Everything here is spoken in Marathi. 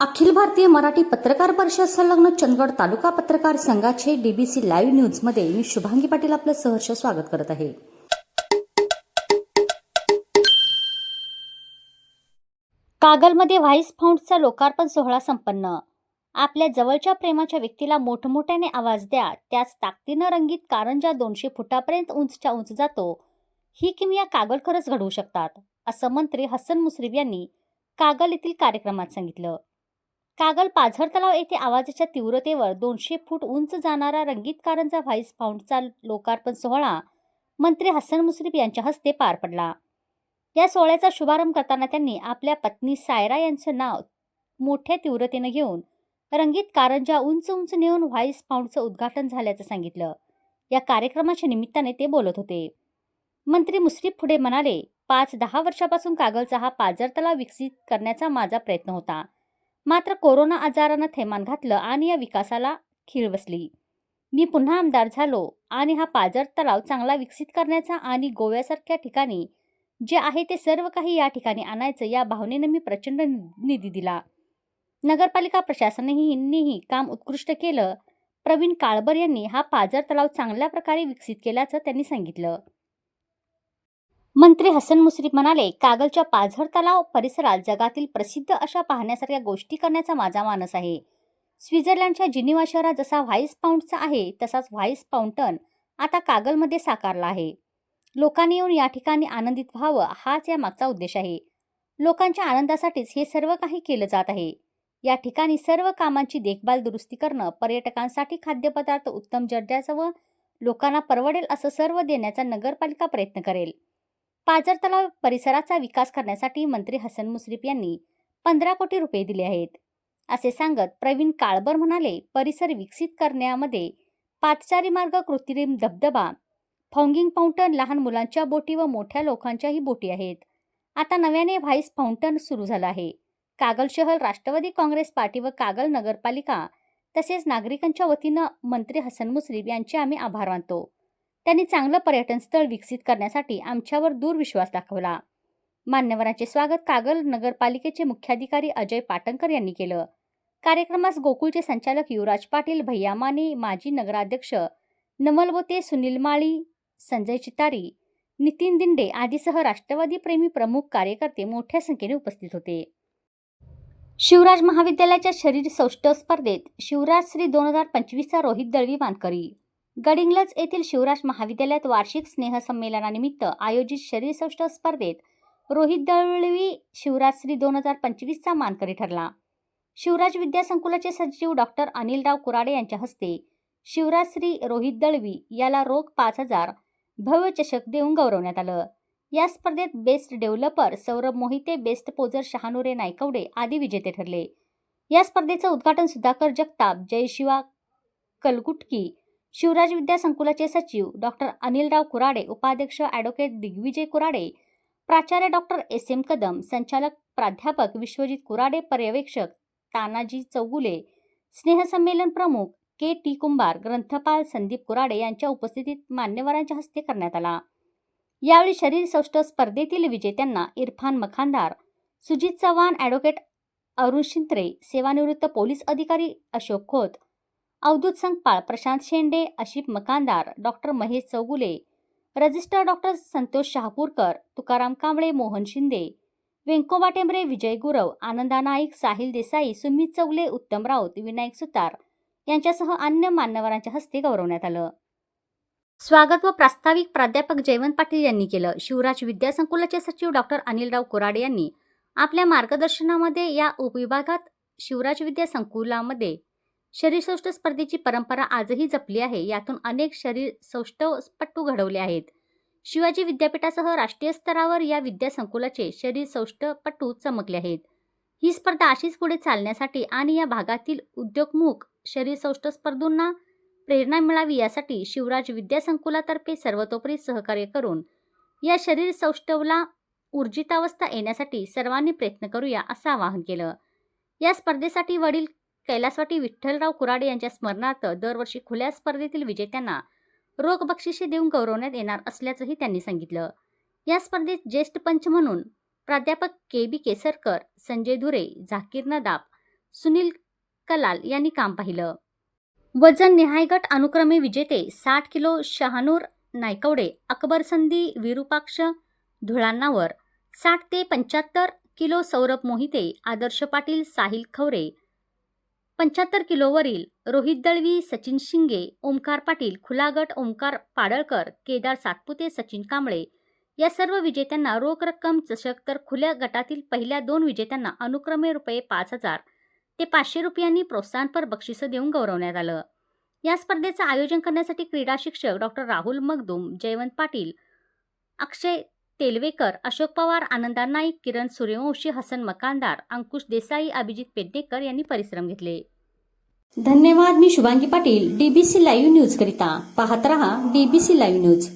अखिल भारतीय मराठी पत्रकार परिषद संलग्न चंदगड तालुका पत्रकार संघाचे डीबीसी लाईव्ह न्यूजमध्ये मी शुभांगी पाटील आपलं सहर्ष स्वागत करत आहे. कागलमध्ये व्हाईस फाउंडचा लोकार्पण सोहळा संपन्न. आपल्या जवळच्या प्रेमाच्या व्यक्तीला मोठमोठ्याने आवाज द्या त्याच ताकदीनं रंगीत कारंजा दोनशे फुटापर्यंत उंचच्या उंच जातो. ही किमया कागल खरंच घडवू शकतात असं मंत्री हसन मुश्रीफ यांनी कागल येथील कार्यक्रमात सांगितलं. कागल पाझर तलाव येथे आवाजाच्या तीव्रतेवर दोनशे फूट उंच जाणारा रंगीत कारंजा व्हाईस फाउंडचा लोकार्पण सोहळा मंत्री हसन मुश्रीफ यांच्या हस्ते पार पडला. या सोहळ्याचा शुभारंभ करताना त्यांनी आपल्या पत्नी सायरा यांचं नाव मोठ्या तीव्रतेनं घेऊन रंगीत कारंजा उंच उंच नेऊन व्हाईस फाउंडचं उद्घाटन झाल्याचं सांगितलं. या कार्यक्रमाच्या निमित्ताने ते बोलत होते. मंत्री मुश्रीफ पुढे म्हणाले पाच दहा वर्षापासून कागलचा हा पाझर तलाव विकसित करण्याचा माझा प्रयत्न होता. मात्र कोरोना आजारानं थैमान घातलं आणि या विकासाला खीळ बसली. मी पुन्हा आमदार झालो आणि हा पाझर तलाव चांगला विकसित करण्याचा आणि गोव्यासारख्या ठिकाणी जे आहे ते सर्व काही या ठिकाणी आणायचं या भावनेनं मी प्रचंड निधी दिला. नगरपालिका प्रशासनानेही काम उत्कृष्ट केलं. प्रवीण काळबर यांनी हा पाझर तलाव चांगल्या प्रकारे विकसित केल्याचं त्यांनी सांगितलं. मंत्री हसन मुश्रीफ म्हणाले कागलच्या पाझर तलाव परिसरात जगातील प्रसिद्ध अशा पाहण्यासारख्या गोष्टी करण्याचा माझा मानस आहे. स्वित्झर्लंडच्या जिनिवा शहरात जसा व्हाईस पाऊंटचा आहे तसाच व्हाईस पाऊंटन आता कागलमध्ये साकारला आहे. लोकांनी येऊन या ठिकाणी आनंदित व्हावं हाच या मागचा उद्देश आहे. लोकांच्या आनंदासाठीच हे सर्व काही केलं जात आहे. या ठिकाणी सर्व कामांची देखभाल दुरुस्ती करणं पर्यटकांसाठी खाद्यपदार्थ उत्तम दर्जाचं व लोकांना परवडेल असं सर्व देण्याचा नगरपालिका प्रयत्न करेल. पाझर तलाव परिसराचा विकास करण्यासाठी मंत्री हसन मुश्रीफ यांनी पंधरा कोटी रुपये दिले आहेत. असे सांगत प्रवीण काळबर म्हणाले परिसर विकसित करण्यामध्ये पादचारी मार्ग कृत्रिम धबधबा फाउंगिंग फाउंटन लहान मुलांच्या बोटी व मोठ्या लोकांच्याही बोटी आहेत. आता नव्याने व्हाईस फाउंटन सुरू झालं आहे. कागल शहर राष्ट्रवादी काँग्रेस पार्टी व कागल नगरपालिका तसेच नागरिकांच्या वतीनं मंत्री हसन मुश्रीफ यांचे आम्ही आभार मानतो. त्यांनी चांगलं पर्यटन स्थळ विकसित करण्यासाठी आमच्यावर दूरविश्वास दाखवला. मान्यवरांचे स्वागत कागल नगरपालिकेचे मुख्याधिकारी अजय पाटणकर यांनी केलं. कार्यक्रमास गोकुळचे संचालक युवराज पाटील भैया माने माजी नगराध्यक्ष नमल बोते सुनील माळी संजय चितारी नितीन दिंडे आदीसह राष्ट्रवादी प्रेमी प्रमुख कार्यकर्ते मोठ्या संख्येने उपस्थित होते. शिवराज महाविद्यालयाच्या शरीर सौष्ठव स्पर्धेत शिवराज श्री दोन हजार पंचवीसचा रोहित दळवी मानकरी. गडिंग्लज येथील शिवराज महाविद्यालयात वार्षिक स्नेहसंमेलनानिमित्त आयोजित शरीरसौष्ठ स्पर्धेत रोहित दळवी शिवराजश्री दोन हजार पंचवीसचा मानकरी ठरला. शिवराज विद्यासंकुलाचे सचिव डॉक्टर अनिलराव कुराडे यांच्या हस्ते शिवराजश्री रोहित दळवी याला रोख पाच हजार भव्य चषक देऊन गौरवण्यात आलं. या स्पर्धेत best developer Saurabh Mohite best poser Shahanure Naikwade आदी विजेते ठरले. या स्पर्धेचं उद्घाटन सुधाकर जगताप जयशिवा कलगुटकी शिवराज विद्या संकुलाचे सचिव डॉक्टर अनिलराव कुराडे उपाध्यक्ष ॲडव्होकेट दिग्विजय कुराडे प्राचार्य डॉक्टर एस एम कदम संचालक प्राध्यापक विश्वजित कुराडे पर्यवेक्षक तानाजी चौगुले स्नेहसंमेलन प्रमुख के टी कुंभार ग्रंथपाल संदीप कुराडे यांच्या उपस्थितीत मान्यवरांच्या हस्ते करण्यात आला. यावेळी शरीर सौष्ठ स्पर्धेतील विजेत्यांना इरफान मखानदार सुजित चव्हाण ॲडव्होकेट अरुण शिंत्रे सेवानिवृत्त पोलीस अधिकारी Ashok Khot Avdhut Sangpal Prashant Shende Ashif Makandar doctor Mahesh Chougule register doctor Santosh Shahapurkar Tukaram Kamble Mohan Shinde Venkoba Tembare Vijay Gurav Ananda Naik Sahil Desai Sumit Chougale Uttam Raut Vinayak सुतार यांच्यासह अन्य मान्यवरांच्या हस्ते गौरवण्यात आलं. स्वागत व प्रास्ताविक प्राध्यापक जयवंत पाटील यांनी केलं. शिवराज विद्यासंकुलाचे सचिव डॉक्टर अनिलराव कोराडे यांनी आपल्या मार्गदर्शनामध्ये या उपविभागात शिवराज विद्यासंकुलामध्ये शरीरसौष्ठ स्पर्धेची परंपरा आजही जपली आहे. यातून अनेक शरीर सौष्ठवपटू घडवले आहेत. शिवाजी विद्यापीठासह राष्ट्रीय स्तरावर या विद्यासंकुलाचे शरीर चमकले आहेत. ही स्पर्धा अशीच पुढे चालण्यासाठी आणि या भागातील उद्योगमुख शरीर सौष्ठव स्पर्धूंना प्रेरणा मिळावी यासाठी शिवराज विद्यासंकुलातर्फे सर्वतोपरी सहकार्य करून या शरीर सौष्ठवला ऊर्जितावस्था येण्यासाठी सर्वांनी प्रयत्न करूया असं आवाहन केलं. या स्पर्धेसाठी वडील कैलासवाटी विठ्ठलराव कुराडे यांच्या स्मरणार्थ दरवर्षी खुल्या स्पर्धेतील विजेत्यांना रोख बक्षिसे देऊन गौरवण्यात येणार असल्याचंही त्यांनी सांगितलं. या स्पर्धेत ज्येष्ठ पंच म्हणून प्राध्यापक के बी केसरकर संजय धुरे झाकीर नदाब सुनील कलाल यांनी काम पाहिलं. वजन निहाय गट अनुक्रमे विजेते साठ किलो शहानूर नायकवडे अकबर संधी विरूपाक्ष धुळांनावर साठ ते पंच्याहत्तर किलो सौरभ मोहिते आदर्श पाटील साहिल खवरे पंच्याहत्तर किलोवरील रोहित दळवी सचिन शिंगे ओमकार पाटील खुला गट ओमकार पाडळकर केदार सातपुते सचिन कांबळे या सर्व विजेत्यांना रोख रक्कम चषक तर खुल्या गटातील पहिल्या दोन विजेत्यांना अनुक्रमे रुपये पाच हजार ते पाचशे रुपयांनी प्रोत्साहनपर बक्षिसं देऊन गौरवण्यात आलं. या स्पर्धेचं आयोजन करण्यासाठी क्रीडा शिक्षक डॉक्टर राहुल मगदुम जयवंत पाटील अक्षय तेलवेकर अशोक पवार आनंदा नाईक किरण सूर्यवंशी हसन मकानदार अंकुश देसाई अभिजित पेडणेकर यांनी परिश्रम घेतले. धन्यवाद मी Shubhangi Patil DBC live news करिता पाहत रहा डीबीसी लाईव्ह न्यूज.